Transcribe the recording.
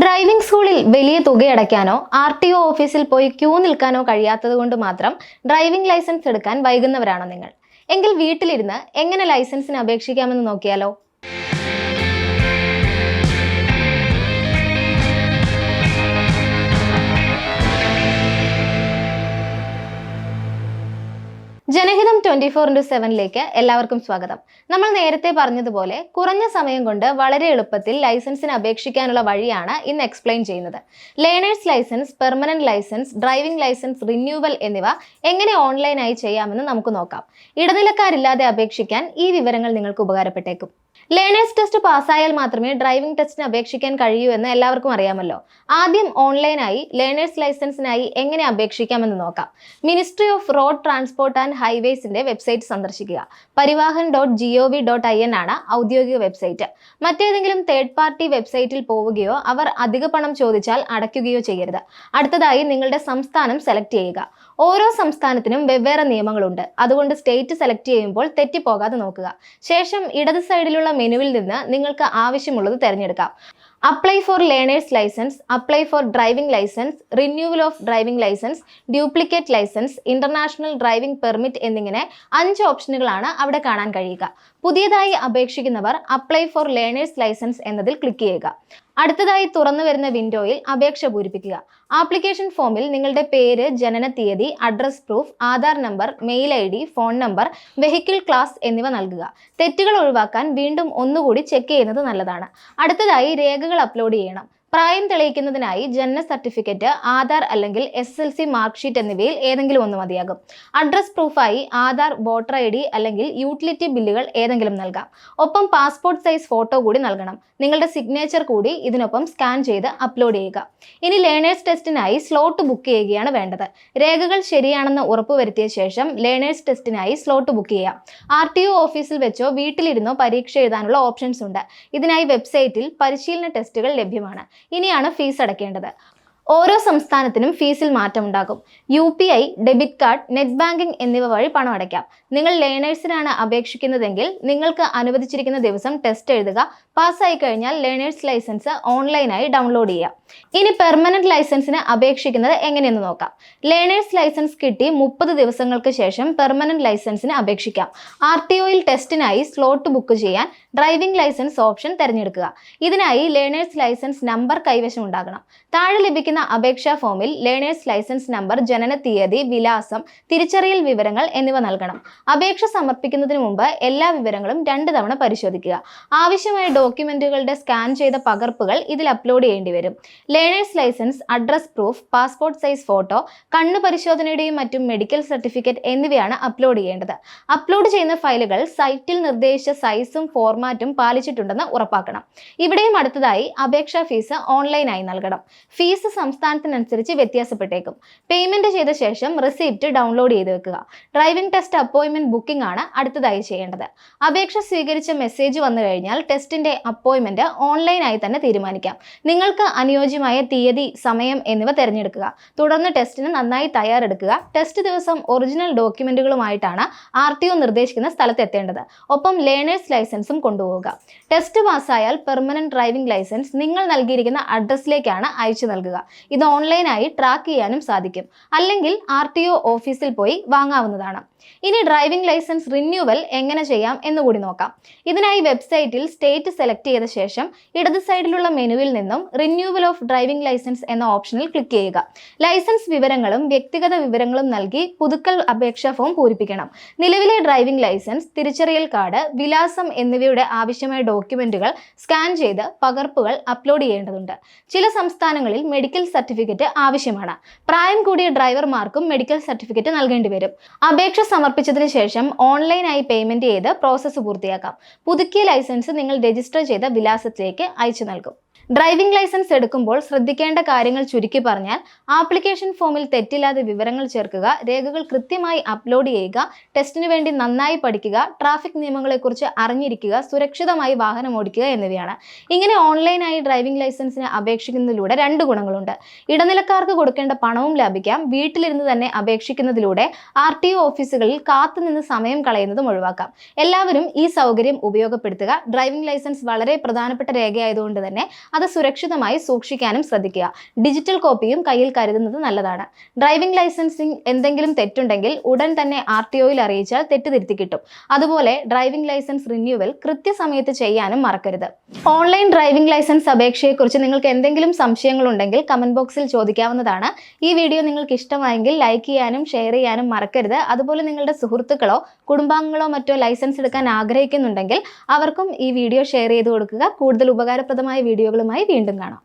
Driving സ്കൂളിൽ വലിയ തുകയടയ്ക്കാനോ R T O ഓഫീസിൽ പോയി ക്യൂ നിൽക്കാനോ കഴിയാത്തത് കൊണ്ട് മാത്രം ഡ്രൈവിംഗ് ലൈസൻസ് എടുക്കാൻ വൈകുന്നവരാണോ നിങ്ങൾ? എങ്കിൽ വീട്ടിലിരുന്ന് എങ്ങനെ ലൈസൻസിന് അപേക്ഷിക്കാമെന്ന് നോക്കിയാലോ? ജനഹിതം ട്വന്റി ഫോർ ഇന്റു സെവനിലേക്ക് എല്ലാവർക്കും സ്വാഗതം. നമ്മൾ നേരത്തെ പറഞ്ഞതുപോലെ കുറഞ്ഞ സമയം കൊണ്ട് വളരെ എളുപ്പത്തിൽ ലൈസൻസിന് അപേക്ഷിക്കാനുള്ള വഴിയാണ് ഇന്ന് എക്സ്പ്ലെയിൻ ചെയ്യുന്നത്. Learners licence permanent licence driving licence renewal എന്നിവ എങ്ങനെ ഓൺലൈനായി ചെയ്യാമെന്ന് നമുക്ക് നോക്കാം. ഇടനിലക്കാരില്ലാതെ അപേക്ഷിക്കാൻ ഈ വിവരങ്ങൾ നിങ്ങൾക്ക് ഉപകാരപ്പെട്ടേക്കും. ലേണേഴ്സ് ടെസ്റ്റ് പാസ്സായാൽ മാത്രമേ ഡ്രൈവിംഗ് ടെസ്റ്റിന് അപേക്ഷിക്കാൻ കഴിയൂ എന്ന് എല്ലാവർക്കും അറിയാമല്ലോ. ആദ്യം ഓൺലൈനായി ലേണേഴ്സ് ലൈസൻസിനായി എങ്ങനെ അപേക്ഷിക്കാമെന്ന് നോക്കാം. Ministry of road transport and ഹൈവേസിന്റെ website സന്ദർശിക്കുക. Parivahan dot G O V dot I N ആണ് ഔദ്യോഗിക വെബ്സൈറ്റ് മറ്റേതെങ്കിലും തേർഡ് പാർട്ടി വെബ്സൈറ്റിൽ പോവുകയോ അവർ അധിക പണം ചോദിച്ചാൽ അടയ്ക്കുകയോ ചെയ്യരുത്. അടുത്തതായി നിങ്ങളുടെ സംസ്ഥാനം സെലക്ട് ചെയ്യുക. ഓരോ സംസ്ഥാനത്തിനും വെവ്വേറെ നിയമങ്ങളുണ്ട്. അതുകൊണ്ട് സ്റ്റേറ്റ് സെലക്ട് ചെയ്യുമ്പോൾ തെറ്റിപ്പോകാതെ നോക്കുക. ശേഷം ഇടത് സൈഡിലുള്ള മെനുവിൽ നിന്ന് നിങ്ങൾക്ക് ആവശ്യമുള്ളത് തിരഞ്ഞെടുക്കാം. Apply for learners licence apply for driving licence renewal of driving licence duplicate licence international driving permit എന്നിങ്ങനെ അഞ്ച് ഓപ്ഷനുകളാണ് അവിടെ കാണാൻ കഴിയുക. പുതിയതായി അപേക്ഷിക്കുന്നവർ അപ്ലൈ ഫോർ ലേണേഴ്സ് ലൈസൻസ് എന്നതിൽ ക്ലിക്ക് ചെയ്യുക. അടുത്തതായി തുറന്നു വരുന്ന വിൻഡോയിൽ അപേക്ഷ പൂരിപ്പിക്കുക. ആപ്ലിക്കേഷൻ ഫോമിൽ നിങ്ങളുടെ പേര് ജനന തീയതി address proof Aadhaar number mail I D phone number vehicle class എന്നിവ നൽകുക. തെറ്റുകൾ ഒഴിവാക്കാൻ വീണ്ടും ഒന്നുകൂടി ചെക്ക് ചെയ്യുന്നത് നല്ലതാണ്. അടുത്തതായി രേഖകൾ അപ്ലോഡ് ചെയ്യണം. പ്രായം തെളിയിക്കുന്നതിനായി ജനന സർട്ടിഫിക്കറ്റ് ആധാർ അല്ലെങ്കിൽ S L C mark sheet എന്നിവയിൽ ഏതെങ്കിലും ഒന്ന് മതിയാകും. അഡ്രസ് പ്രൂഫായി ആധാർ വോട്ടർ ഐ ഡി അല്ലെങ്കിൽ യൂട്ടിലിറ്റി ബില്ലുകൾ ഏതെങ്കിലും നൽകാം. ഒപ്പം പാസ്പോർട്ട് സൈസ് ഫോട്ടോ കൂടി നൽകണം. നിങ്ങളുടെ സിഗ്നേച്ചർ കൂടി ഇതിനൊപ്പം സ്കാൻ ചെയ്ത് അപ്ലോഡ് ചെയ്യുക. ഇനി ലേണേഴ്സ് ടെസ്റ്റിനായി സ്ലോട്ട് ബുക്ക് ചെയ്യുകയാണ് വേണ്ടത്. രേഖകൾ ശരിയാണെന്ന് ഉറപ്പുവരുത്തിയ ശേഷം ലേണേഴ്സ് ടെസ്റ്റിനായി സ്ലോട്ട് ബുക്ക് ചെയ്യാം. ആർ ടി ഒ ഓഫീസിൽ വെച്ചോ വീട്ടിലിരുന്നോ പരീക്ഷ എഴുതാനുള്ള ഓപ്ഷൻസ് ഉണ്ട്. ഇതിനായി വെബ്സൈറ്റിൽ പരിശീലന ടെസ്റ്റുകൾ ലഭ്യമാണ്. ഇനിയാണ് ഫീസ് അടയ്ക്കേണ്ടത് ഓരോ സംസ്ഥാനത്തിനും ഫീസിൽ മാറ്റമുണ്ടാകും. U P I debit card net banking എന്നിവ വഴി പണം അടയ്ക്കാം. നിങ്ങൾ ലേണേഴ്സിനാണ് അപേക്ഷിക്കുന്നതെങ്കിൽ നിങ്ങൾക്ക് അനുവദിച്ചിരിക്കുന്ന ദിവസം ടെസ്റ്റ് എഴുതുക. പാസ്സായി കഴിഞ്ഞാൽ ലേണേഴ്സ് ലൈസൻസ് ഓൺലൈനായി ഡൗൺലോഡ് ചെയ്യാം. ഇനി പെർമനന്റ് ലൈസൻസിന് അപേക്ഷിക്കുന്നത് എങ്ങനെയെന്ന് നോക്കാം. ലേണേഴ്സ് ലൈസൻസ് കിട്ടി മുപ്പത് ദിവസങ്ങൾക്ക് ശേഷം പെർമനന്റ് ലൈസൻസിന് അപേക്ഷിക്കാം. ആർ ടി ഒയിൽ ടെസ്റ്റിനായി സ്ലോട്ട് ബുക്ക് ചെയ്യാൻ ഡ്രൈവിംഗ് ലൈസൻസ് ഓപ്ഷൻ തിരഞ്ഞെടുക്കുക. ഇതിനായി ലേണേഴ്സ് ലൈസൻസ് നമ്പർ കൈവശം ഉണ്ടാകണം. താഴെ ലഭിക്കുന്ന അപേക്ഷാ ഫോമിൽ ലേണേഴ്സ് ലൈസൻസ് നമ്പർ ജനന തീയതി വിലാസം തിരിച്ചറിയൽ വിവരങ്ങൾ എന്നിവ നൽകണം. അപേക്ഷ സമർപ്പിക്കുന്നതിന് മുമ്പ് എല്ലാ വിവരങ്ങളും രണ്ട് തവണ പരിശോധിക്കുക. ആവശ്യമായ ഡോക്യുമെന്റുകളുടെ സ്കാൻ ചെയ്ത പകർപ്പുകൾ ഇതിൽ അപ്ലോഡ് ചെയ്യേണ്ടി വരും. Learners licence address proof passport size photo കണ്ണു പരിശോധനയുടെയും മറ്റും മെഡിക്കൽ സർട്ടിഫിക്കറ്റ് എന്നിവയാണ് അപ്ലോഡ് ചെയ്യേണ്ടത്. അപ്ലോഡ് ചെയ്യുന്ന ഫയലുകൾ സൈറ്റിൽ നിർദ്ദേശിച്ച സൈസും ഫോർമാറ്റും പാലിച്ചിട്ടുണ്ടെന്ന് ഉറപ്പാക്കണം. ഇവിടെയും അടുത്തതായി അപേക്ഷാ ഫീസ് ഓൺലൈനായി നൽകണം. ഫീസ് സംസ്ഥാനത്തിനനുസരിച്ച് വ്യത്യാസപ്പെട്ടേക്കും. പേയ്മെന്റ് ചെയ്ത ശേഷം റിസീപ്റ്റ് ഡൗൺലോഡ് ചെയ്ത് വെക്കുക. ഡ്രൈവിംഗ് ടെസ്റ്റ് അപ്പോയിന്റ്മെന്റ് ബുക്കിംഗ് ആണ് അടുത്തതായി ചെയ്യേണ്ടത്. അപേക്ഷ സ്വീകരിച്ച മെസ്സേജ് വന്നു കഴിഞ്ഞാൽ ടെസ്റ്റിന്റെ അപ്പോയിന്റ്മെന്റ് ഓൺലൈനായി തന്നെ തീരുമാനിക്കാം. നിങ്ങൾക്ക് അനുയോജ്യമായ തീയതി സമയം എന്നിവ തിരഞ്ഞെടുക്കുക. തുടർന്ന് ടെസ്റ്റിന് നന്നായി തയ്യാറെടുക്കുക. ടെസ്റ്റ് ദിവസം ഒറിജിനൽ ഡോക്യുമെന്റുകളുമായിട്ടാണ് ആർ ടി ഒ നിർദ്ദേശിക്കുന്ന സ്ഥലത്തെത്തേണ്ടത് ഒപ്പം ലേണേഴ്സ് ലൈസൻസും കൊണ്ടുപോവുക. ടെസ്റ്റ് പാസ്സായാൽ പെർമനന്റ് ഡ്രൈവിംഗ് ലൈസൻസ് നിങ്ങൾ നൽകിയിരിക്കുന്ന അഡ്രസ്സിലേക്കാണ് അയച്ചു നൽകുക. ഇത് ഓൺലൈനായി ട്രാക്ക് ചെയ്യാനും സാധിക്കും. അല്ലെങ്കിൽ ആർ ഓഫീസിൽ പോയി വാങ്ങാവുന്നതാണ്. ഇനി ഡ്രൈവിംഗ് ലൈസൻസ് റിന്യൂവൽ എങ്ങനെ ചെയ്യാം എന്നുകൂടി നോക്കാം. ഇതിനായി വെബ്സൈറ്റിൽ സ്റ്റേറ്റ് സെലക്ട് ചെയ്ത ശേഷം ഇടത് സൈഡിലുള്ള മെനുവിൽ നിന്നും റിന്യൂവൽ ഓഫ് ഡ്രൈവിംഗ് ലൈസൻസ് എന്ന ഓപ്ഷനിൽ ക്ലിക്ക് ചെയ്യുക. ലൈസൻസ് വിവരങ്ങളും വ്യക്തിഗത വിവരങ്ങളും നൽകി പുതുക്കൽ അപേക്ഷാ ഫോം പൂരിപ്പിക്കണം. നിലവിലെ ഡ്രൈവിംഗ് ലൈസൻസ് തിരിച്ചറിയൽ കാർഡ് വിലാസം എന്നിവയുടെ ആവശ്യമായ ഡോക്യുമെന്റുകൾ സ്കാൻ ചെയ്ത് പകർപ്പുകൾ അപ്ലോഡ് ചെയ്യേണ്ടതുണ്ട്. ചില സംസ്ഥാനങ്ങളിൽ മെഡിക്കൽ സർട്ടിഫിക്കറ്റ് ആവശ്യമാണ്. പ്രായം കൂടിയ ഡ്രൈവർമാർക്കും മെഡിക്കൽ സർട്ടിഫിക്കറ്റ് നൽകേണ്ടി വരും. അപേക്ഷ സമർപ്പിച്ചതിന് ശേഷം ഓൺലൈനായി പേയ്മെന്റ് ചെയ്ത് പ്രോസസ്സ് പൂർത്തിയാക്കാം. പുതുക്കിയ ലൈസൻസ് നിങ്ങൾ രജിസ്റ്റർ ചെയ്ത വിലാസത്തിലേക്ക് അയച്ചു നൽകും. ഡ്രൈവിംഗ് ലൈസൻസ് എടുക്കുമ്പോൾ ശ്രദ്ധിക്കേണ്ട കാര്യങ്ങൾ ചുരുക്കി പറഞ്ഞാൽ ആപ്ലിക്കേഷൻ ഫോമിൽ തെറ്റില്ലാതെ വിവരങ്ങൾ ചേർക്കുക രേഖകൾ കൃത്യമായി അപ്ലോഡ് ചെയ്യുക ടെസ്റ്റിന് വേണ്ടി നന്നായി പഠിക്കുക ട്രാഫിക് നിയമങ്ങളെക്കുറിച്ച് അറിഞ്ഞിരിക്കുക സുരക്ഷിതമായി വാഹനം ഓടിക്കുക എന്നിവയാണ്. ഇങ്ങനെ ഓൺലൈനായി ഡ്രൈവിംഗ് ലൈസൻസിന് അപേക്ഷിക്കുന്നതിലൂടെ രണ്ട് ഗുണങ്ങളുണ്ട്. ഇടനിലക്കാർക്ക് കൊടുക്കേണ്ട പണവും ലഭിക്കാം വീട്ടിലിരുന്ന് തന്നെ അപേക്ഷിക്കുന്നതിലൂടെ ആർ ടി ഒ ഓഫീസുകളിൽ കാത്തുനിന്ന് സമയം കളയുന്നതും ഒഴിവാക്കാം. എല്ലാവരും ഈ സൗകര്യം ഉപയോഗപ്പെടുത്തുക. ഡ്രൈവിംഗ് ലൈസൻസ് വളരെ പ്രധാനപ്പെട്ട രേഖയായതുകൊണ്ട് തന്നെ അത് സുരക്ഷിതമായി സൂക്ഷിക്കാനും ശ്രദ്ധിക്കുക. ഡിജിറ്റൽ കോപ്പിയും കയ്യിൽ കരുതുന്നത് നല്ലതാണ്. ഡ്രൈവിംഗ് ലൈസൻസിംഗ് എന്തെങ്കിലും തെറ്റുണ്ടെങ്കിൽ ഉടൻ തന്നെ ആർ ടി ഒയിൽ അറിയിച്ചാൽ തെറ്റ് തിരുത്തി കിട്ടും. അതുപോലെ ഡ്രൈവിംഗ് ലൈസൻസ് റിന്യൂവൽ കൃത്യസമയത്ത് ചെയ്യാനും മറക്കരുത്. ഓൺലൈൻ ഡ്രൈവിംഗ് ലൈസൻസ് അപേക്ഷയെക്കുറിച്ച് നിങ്ങൾക്ക് എന്തെങ്കിലും സംശയങ്ങളുണ്ടെങ്കിൽ കമന്റ് ബോക്സിൽ ചോദിക്കാവുന്നതാണ്. ഈ വീഡിയോ നിങ്ങൾക്ക് ഇഷ്ടമായെങ്കിൽ ലൈക്ക് ചെയ്യാനും ഷെയർ ചെയ്യാനും മറക്കരുത്. അതുപോലെ നിങ്ങളുടെ സുഹൃത്തുക്കളോ കുടുംബാംഗങ്ങളോ മറ്റോ ലൈസൻസ് എടുക്കാൻ ആഗ്രഹിക്കുന്നുണ്ടെങ്കിൽ അവർക്കും ഈ വീഡിയോ ഷെയർ ചെയ്ത് കൊടുക്കുക. കൂടുതൽ ഉപകാരപ്രദമായ വീഡിയോകളുമായി വീണ്ടും കാണാം